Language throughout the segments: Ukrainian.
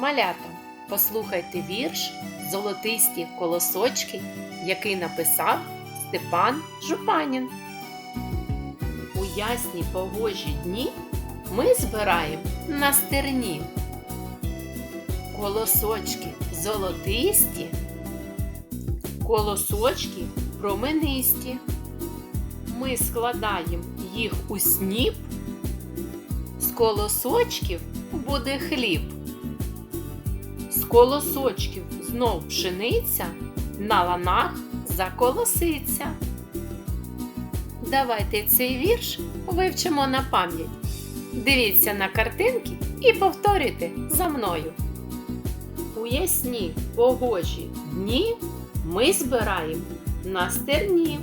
Малята, послухайте вірш Золотисті колосочки, який написав Степан Жупанін. У ясні погожі дні ми збираємо на стерні. Колосочки золотисті, колосочки променисті. Ми складаємо їх у сніп, з колосочків буде хліб. Колосочків знов пшениця, на ланах заколоситься. Давайте цей вірш вивчимо на пам'ять. Дивіться на картинки і повторюйте за мною. У ясні погожі дні ми збираємо на стерні.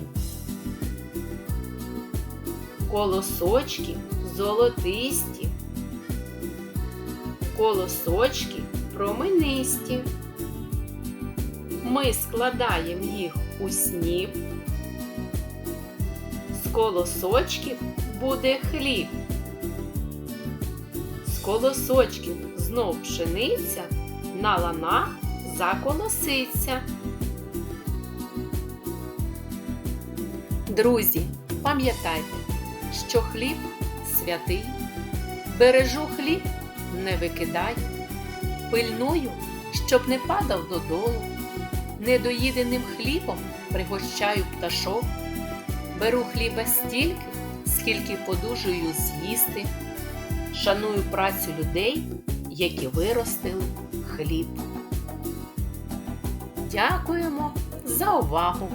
Колосочки золотисті, колосочки променисті. Ми складаємо їх у сніп. З колосочків буде хліб. З колосочків знов пшениця, на ланах заколоситься. Друзі, пам'ятайте, що хліб святий, бережу хліб, не викидай, пильную, щоб не падав додолу, недоїденим хлібом пригощаю пташок, беру хліба стільки, скільки подужую з'їсти, шаную працю людей, які виростили хліб. Дякуємо за увагу!